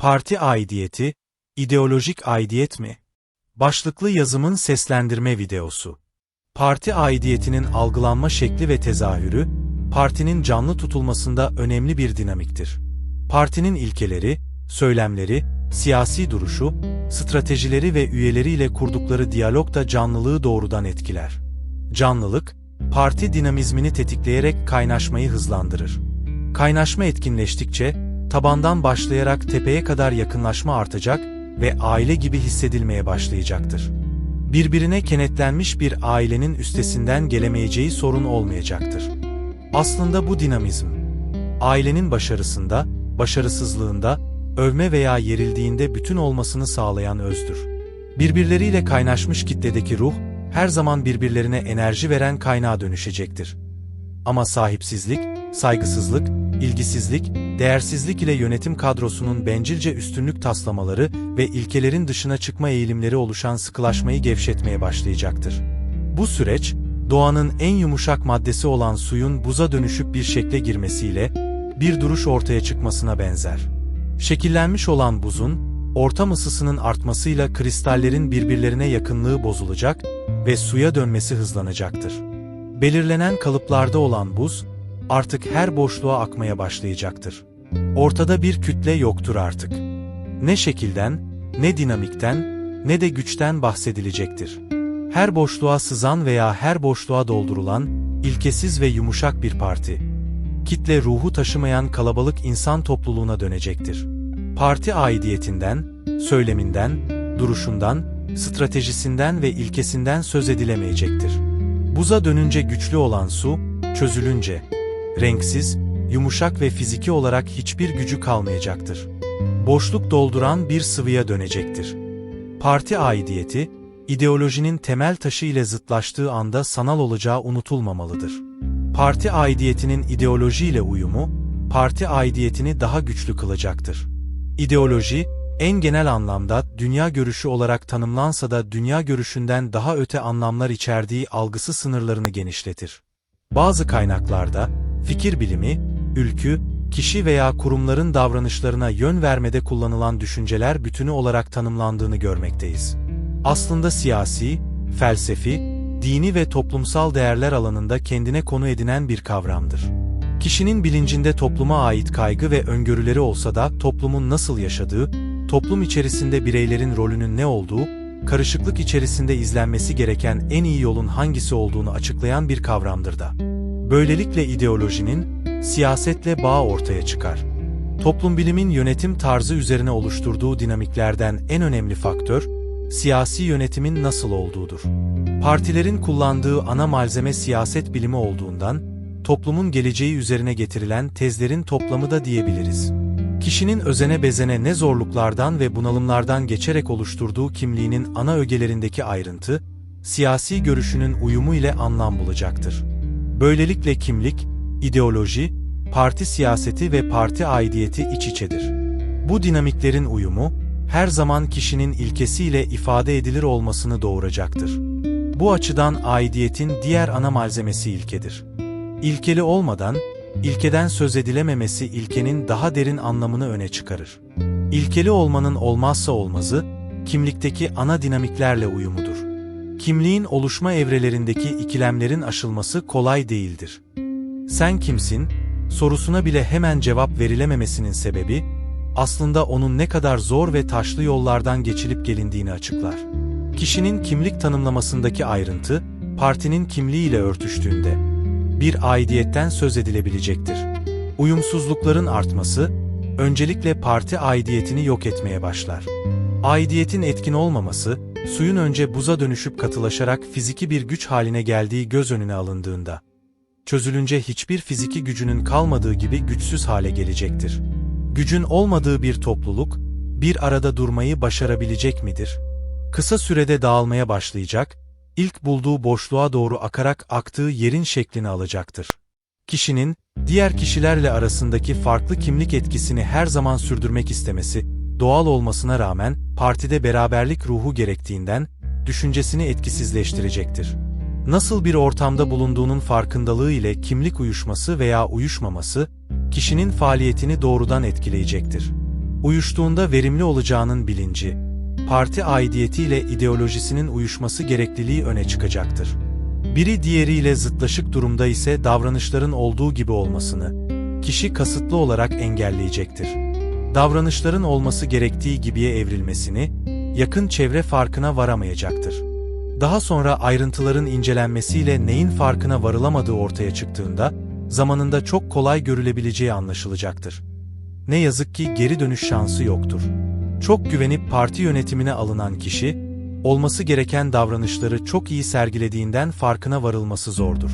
Parti aidiyeti, ideolojik aidiyet mi? Başlıklı yazımın seslendirme videosu. Parti aidiyetinin algılanma şekli ve tezahürü, partinin canlı tutulmasında önemli bir dinamiktir. Partinin ilkeleri, söylemleri, siyasi duruşu, stratejileri ve üyeleriyle kurdukları diyalog da canlılığı doğrudan etkiler. Canlılık, parti dinamizmini tetikleyerek kaynaşmayı hızlandırır. Kaynaşma etkinleştikçe, tabandan başlayarak tepeye kadar yakınlaşma artacak ve aile gibi hissedilmeye başlayacaktır. Birbirine kenetlenmiş bir ailenin üstesinden gelemeyeceği sorun olmayacaktır. Aslında bu dinamizm, ailenin başarısında, başarısızlığında, övme veya yerildiğinde bütün olmasını sağlayan özdür. Birbirleriyle kaynaşmış kitledeki ruh, her zaman birbirlerine enerji veren kaynağa dönüşecektir. Ama sahipsizlik, saygısızlık, ilgisizlik, değersizlik ile yönetim kadrosunun bencilce üstünlük taslamaları ve ilkelerin dışına çıkma eğilimleri oluşan sıkılaşmayı gevşetmeye başlayacaktır. Bu süreç, doğanın en yumuşak maddesi olan suyun buza dönüşüp bir şekle girmesiyle, bir duruş ortaya çıkmasına benzer. Şekillenmiş olan buzun, ortam ısısının artmasıyla kristallerin birbirlerine yakınlığı bozulacak ve suya dönmesi hızlanacaktır. Belirlenen kalıplarda olan buz, artık her boşluğa akmaya başlayacaktır. Ortada bir kütle yoktur artık. Ne şekilden, ne dinamikten, ne de güçten bahsedilecektir. Her boşluğa sızan veya her boşluğa doldurulan, ilkesiz ve yumuşak bir parti. Kitle ruhu taşımayan kalabalık insan topluluğuna dönecektir. Parti aidiyetinden, söyleminden, duruşundan, stratejisinden ve ilkesinden söz edilemeyecektir. Buza dönünce güçlü olan su, çözülünce, renksiz, yumuşak ve fiziki olarak hiçbir gücü kalmayacaktır. Boşluk dolduran bir sıvıya dönecektir. Parti aidiyeti, ideolojinin temel taşı ile zıtlaştığı anda sanal olacağı unutulmamalıdır. Parti aidiyetinin ideoloji ile uyumu, parti aidiyetini daha güçlü kılacaktır. İdeoloji, en genel anlamda dünya görüşü olarak tanımlansa da dünya görüşünden daha öte anlamlar içerdiği algısı sınırlarını genişletir. Bazı kaynaklarda, fikir bilimi, ülkü, kişi veya kurumların davranışlarına yön vermede kullanılan düşünceler bütünü olarak tanımlandığını görmekteyiz. Aslında siyasi, felsefi, dini ve toplumsal değerler alanında kendine konu edinen bir kavramdır. Kişinin bilincinde topluma ait kaygı ve öngörüleri olsa da toplumun nasıl yaşadığı, toplum içerisinde bireylerin rolünün ne olduğu, karışıklık içerisinde izlenmesi gereken en iyi yolun hangisi olduğunu açıklayan bir kavramdır da. Böylelikle ideolojinin, siyasetle bağı ortaya çıkar. Toplum bilimin yönetim tarzı üzerine oluşturduğu dinamiklerden en önemli faktör, siyasi yönetimin nasıl olduğudur. Partilerin kullandığı ana malzeme siyaset bilimi olduğundan, toplumun geleceği üzerine getirilen tezlerin toplamı da diyebiliriz. Kişinin özene bezene ne zorluklardan ve bunalımlardan geçerek oluşturduğu kimliğinin ana ögelerindeki ayrıntı, siyasi görüşünün uyumu ile anlam bulacaktır. Böylelikle kimlik, ideoloji, parti siyaseti ve parti aidiyeti iç içedir. Bu dinamiklerin uyumu, her zaman kişinin ilkesiyle ifade edilir olmasını doğuracaktır. Bu açıdan aidiyetin diğer ana malzemesi ilkedir. İlkeli olmadan, ilkeden söz edilememesi ilkenin daha derin anlamını öne çıkarır. İlkeli olmanın olmazsa olmazı, kimlikteki ana dinamiklerle uyumudur. Kimliğin oluşma evrelerindeki ikilemlerin aşılması kolay değildir. Sen kimsin? sorusuna bile hemen cevap verilememesinin sebebi, aslında onun ne kadar zor ve taşlı yollardan geçilip gelindiğini açıklar. Kişinin kimlik tanımlamasındaki ayrıntı, partinin kimliğiyle örtüştüğünde, bir aidiyetten söz edilebilecektir. Uyumsuzlukların artması, öncelikle parti aidiyetini yok etmeye başlar. Aidiyetin etkin olmaması, suyun önce buza dönüşüp katılaşarak fiziki bir güç haline geldiği göz önüne alındığında, çözülünce hiçbir fiziki gücünün kalmadığı gibi güçsüz hale gelecektir. Gücün olmadığı bir topluluk, bir arada durmayı başarabilecek midir? Kısa sürede dağılmaya başlayacak, ilk bulduğu boşluğa doğru akarak aktığı yerin şeklini alacaktır. Kişinin, diğer kişilerle arasındaki farklı kimlik etkisini her zaman sürdürmek istemesi, doğal olmasına rağmen partide beraberlik ruhu gerektiğinden, düşüncesini etkisizleştirecektir. Nasıl bir ortamda bulunduğunun farkındalığı ile kimlik uyuşması veya uyuşmaması, kişinin faaliyetini doğrudan etkileyecektir. Uyuştuğunda verimli olacağının bilinci, parti aidiyetiyle ideolojisinin uyuşması gerekliliği öne çıkacaktır. Biri diğeriyle zıtlaşık durumda ise davranışların olduğu gibi olmasını, kişi kasıtlı olarak engelleyecektir. Davranışların olması gerektiği gibiye evrilmesini, yakın çevre farkına varamayacaktır. Daha sonra ayrıntıların incelenmesiyle neyin farkına varılamadığı ortaya çıktığında, zamanında çok kolay görülebileceği anlaşılacaktır. Ne yazık ki geri dönüş şansı yoktur. Çok güvenip parti yönetimine alınan kişi, olması gereken davranışları çok iyi sergilediğinden farkına varılması zordur.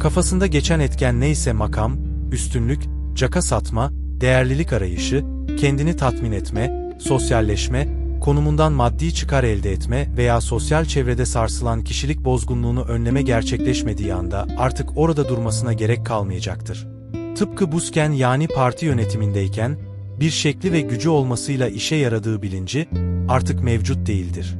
Kafasında geçen etken neyse makam, üstünlük, caka satma, değerlilik arayışı, kendini tatmin etme, sosyalleşme, konumundan maddi çıkar elde etme veya sosyal çevrede sarsılan kişilik bozgunluğunu önleme gerçekleşmediği anda artık orada durmasına gerek kalmayacaktır. Tıpkı Busken yani parti yönetimindeyken, bir şekli ve gücü olmasıyla işe yaradığı bilinci artık mevcut değildir.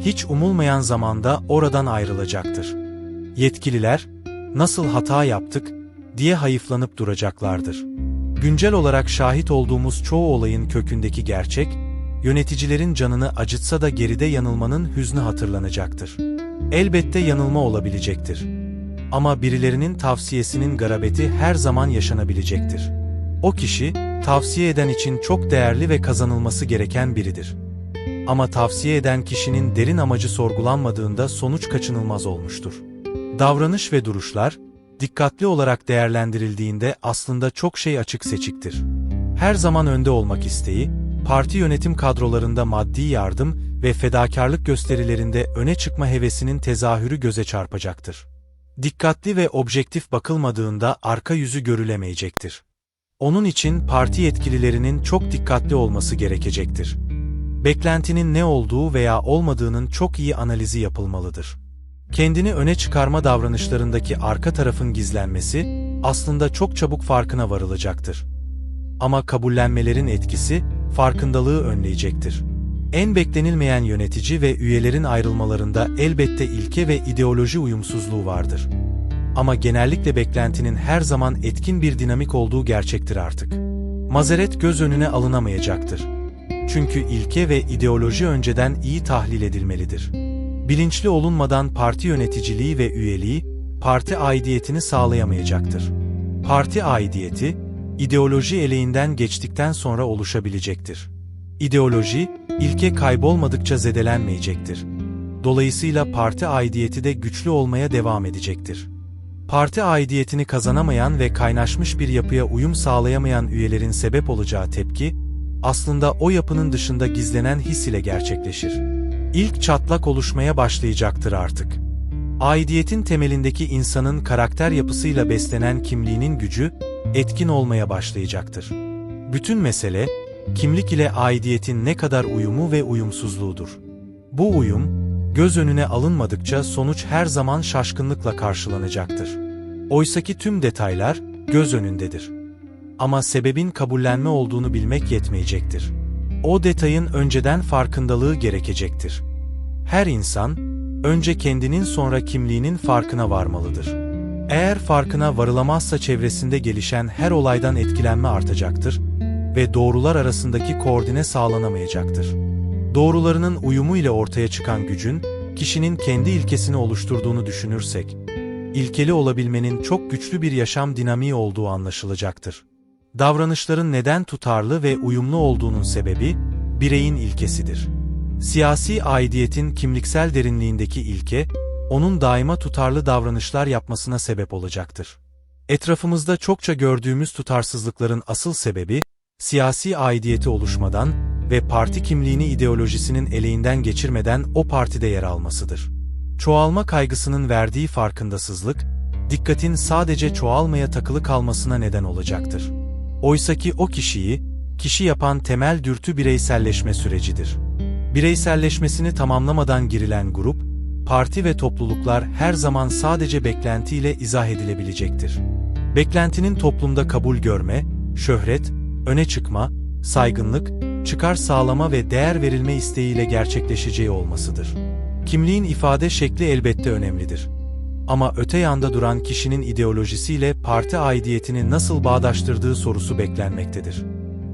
Hiç umulmayan zamanda oradan ayrılacaktır. Yetkililer, nasıl hata yaptık diye hayıflanıp duracaklardır. Güncel olarak şahit olduğumuz çoğu olayın kökündeki gerçek, yöneticilerin canını acıtsa da geride yanılmanın hüznü hatırlanacaktır. Elbette yanılma olabilecektir. Ama birilerinin tavsiyesinin garabeti her zaman yaşanabilecektir. O kişi, tavsiye eden için çok değerli ve kazanılması gereken biridir. Ama tavsiye eden kişinin derin amacı sorgulanmadığında sonuç kaçınılmaz olmuştur. Davranış ve duruşlar, dikkatli olarak değerlendirildiğinde aslında çok şey açık seçiktir. Her zaman önde olmak isteği, parti yönetim kadrolarında maddi yardım ve fedakarlık gösterilerinde öne çıkma hevesinin tezahürü göze çarpacaktır. Dikkatli ve objektif bakılmadığında arka yüzü görülemeyecektir. Onun için parti yetkililerinin çok dikkatli olması gerekecektir. Beklentinin ne olduğu veya olmadığının çok iyi analizi yapılmalıdır. Kendini öne çıkarma davranışlarındaki arka tarafın gizlenmesi, aslında çok çabuk farkına varılacaktır. Ama kabullenmelerin etkisi, farkındalığı önleyecektir. En beklenilmeyen yönetici ve üyelerin ayrılmalarında elbette ilke ve ideoloji uyumsuzluğu vardır. Ama genellikle beklentinin her zaman etkin bir dinamik olduğu gerçektir artık. Mazeret göz önüne alınamayacaktır. Çünkü ilke ve ideoloji önceden iyi tahlil edilmelidir. Bilinçli olunmadan parti yöneticiliği ve üyeliği, parti aidiyetini sağlayamayacaktır. Parti aidiyeti, ideoloji eleğinden geçtikten sonra oluşabilecektir. İdeoloji, ilke kaybolmadıkça zedelenmeyecektir. Dolayısıyla parti aidiyeti de güçlü olmaya devam edecektir. Parti aidiyetini kazanamayan ve kaynaşmış bir yapıya uyum sağlayamayan üyelerin sebep olacağı tepki, aslında o yapının dışında gizlenen his ile gerçekleşir. İlk çatlak oluşmaya başlayacaktır artık. Aidiyetin temelindeki insanın karakter yapısıyla beslenen kimliğinin gücü, etkin olmaya başlayacaktır. Bütün mesele, kimlik ile aidiyetin ne kadar uyumu ve uyumsuzluğudur. Bu uyum, göz önüne alınmadıkça sonuç her zaman şaşkınlıkla karşılanacaktır. Oysaki tüm detaylar göz önündedir. Ama sebebin kabullenme olduğunu bilmek yetmeyecektir. O detayın önceden farkındalığı gerekecektir. Her insan, önce kendinin sonra kimliğinin farkına varmalıdır. Eğer farkına varılamazsa çevresinde gelişen her olaydan etkilenme artacaktır ve doğrular arasındaki koordine sağlanamayacaktır. Doğrularının uyumu ile ortaya çıkan gücün, kişinin kendi ilkesini oluşturduğunu düşünürsek, ilkeli olabilmenin çok güçlü bir yaşam dinamiği olduğu anlaşılacaktır. Davranışların neden tutarlı ve uyumlu olduğunun sebebi, bireyin ilkesidir. Siyasi aidiyetin kimliksel derinliğindeki ilke, onun daima tutarlı davranışlar yapmasına sebep olacaktır. Etrafımızda çokça gördüğümüz tutarsızlıkların asıl sebebi, siyasi aidiyeti oluşmadan ve parti kimliğini ideolojisinin eleğinden geçirmeden o partide yer almasıdır. Çoğalma kaygısının verdiği farkındasızlık, dikkatin sadece çoğalmaya takılı kalmasına neden olacaktır. Oysaki o kişiyi, kişi yapan temel dürtü bireyselleşme sürecidir. Bireyselleşmesini tamamlamadan girilen grup, parti ve topluluklar her zaman sadece beklentiyle izah edilebilecektir. Beklentinin toplumda kabul görme, şöhret, öne çıkma, saygınlık, çıkar sağlama ve değer verilme isteğiyle gerçekleşeceği olmasıdır. Kimliğin ifade şekli elbette önemlidir. Ama öte yanda duran kişinin ideolojisiyle parti aidiyetini nasıl bağdaştırdığı sorusu beklenmektedir.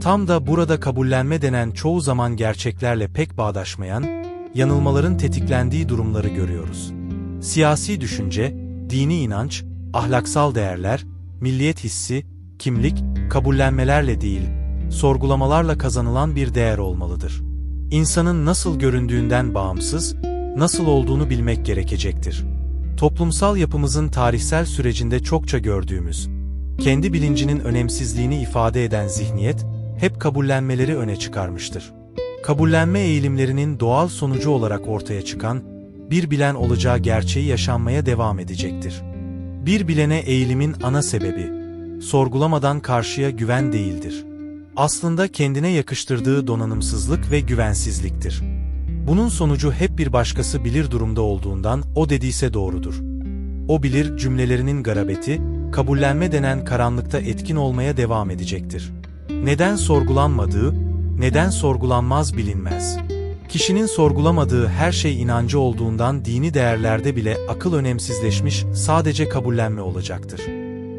Tam da burada kabullenme denen çoğu zaman gerçeklerle pek bağdaşmayan, yanılmaların tetiklendiği durumları görüyoruz. Siyasi düşünce, dini inanç, ahlaksal değerler, milliyet hissi, kimlik, kabullenmelerle değil, sorgulamalarla kazanılan bir değer olmalıdır. İnsanın nasıl göründüğünden bağımsız, nasıl olduğunu bilmek gerekecektir. Toplumsal yapımızın tarihsel sürecinde çokça gördüğümüz, kendi bilincinin önemsizliğini ifade eden zihniyet, hep kabullenmeleri öne çıkarmıştır. Kabullenme eğilimlerinin doğal sonucu olarak ortaya çıkan, bir bilen olacağı gerçeği yaşanmaya devam edecektir. Bir bilene eğilimin ana sebebi, sorgulamadan karşıya güven değildir. Aslında kendine yakıştırdığı donanımsızlık ve güvensizliktir. Bunun sonucu hep bir başkası bilir durumda olduğundan o dediyse doğrudur. O bilir cümlelerinin garabeti, kabullenme denen karanlıkta etkin olmaya devam edecektir. Neden sorgulanmadığı, neden sorgulanmaz bilinmez. Kişinin sorgulamadığı her şey inancı olduğundan dini değerlerde bile akıl önemsizleşmiş, sadece kabullenme olacaktır.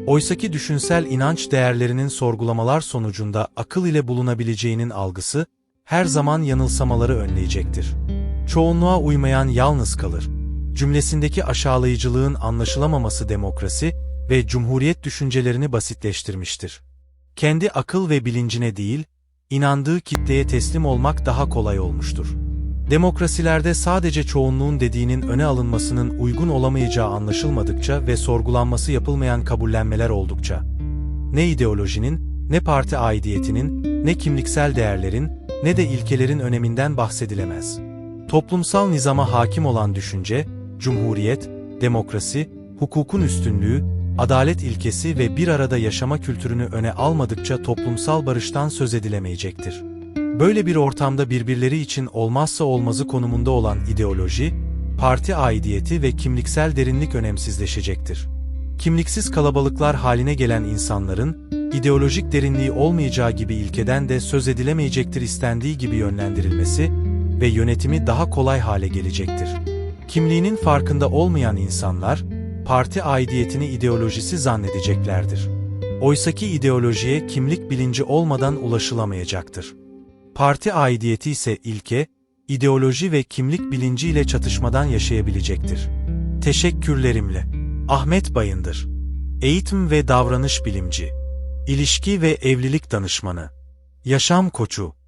Oysaki düşünsel inanç değerlerinin sorgulamalar sonucunda akıl ile bulunabileceğinin algısı, her zaman yanılsamaları önleyecektir. Çoğunluğa uymayan yalnız kalır. Cümlesindeki aşağılayıcılığın anlaşılamaması demokrasi ve cumhuriyet düşüncelerini basitleştirmiştir. Kendi akıl ve bilincine değil, inandığı kitleye teslim olmak daha kolay olmuştur. Demokrasilerde sadece çoğunluğun dediğinin öne alınmasının uygun olamayacağı anlaşılmadıkça ve sorgulanması yapılmayan kabullenmeler oldukça, ne ideolojinin, ne parti aidiyetinin, ne kimliksel değerlerin, ne de ilkelerin öneminden bahsedilemez. Toplumsal nizama hakim olan düşünce, cumhuriyet, demokrasi, hukukun üstünlüğü, adalet ilkesi ve bir arada yaşama kültürünü öne almadıkça toplumsal barıştan söz edilemeyecektir. Böyle bir ortamda birbirleri için olmazsa olmazı konumunda olan ideoloji, parti aidiyeti ve kimliksel derinlik önemsizleşecektir. Kimliksiz kalabalıklar haline gelen insanların, ideolojik derinliği olmayacağı gibi ilkeden de söz edilemeyecektir istendiği gibi yönlendirilmesi ve yönetimi daha kolay hale gelecektir. Kimliğinin farkında olmayan insanlar, parti aidiyetini ideolojisi zannedeceklerdir. Oysaki ideolojiye kimlik bilinci olmadan ulaşılamayacaktır. Parti aidiyeti ise ilke, ideoloji ve kimlik bilinciyle çatışmadan yaşayabilecektir. Teşekkürlerimle. Ahmet Bayındır. Eğitim ve davranış bilimci. İlişki ve evlilik danışmanı. Yaşam koçu.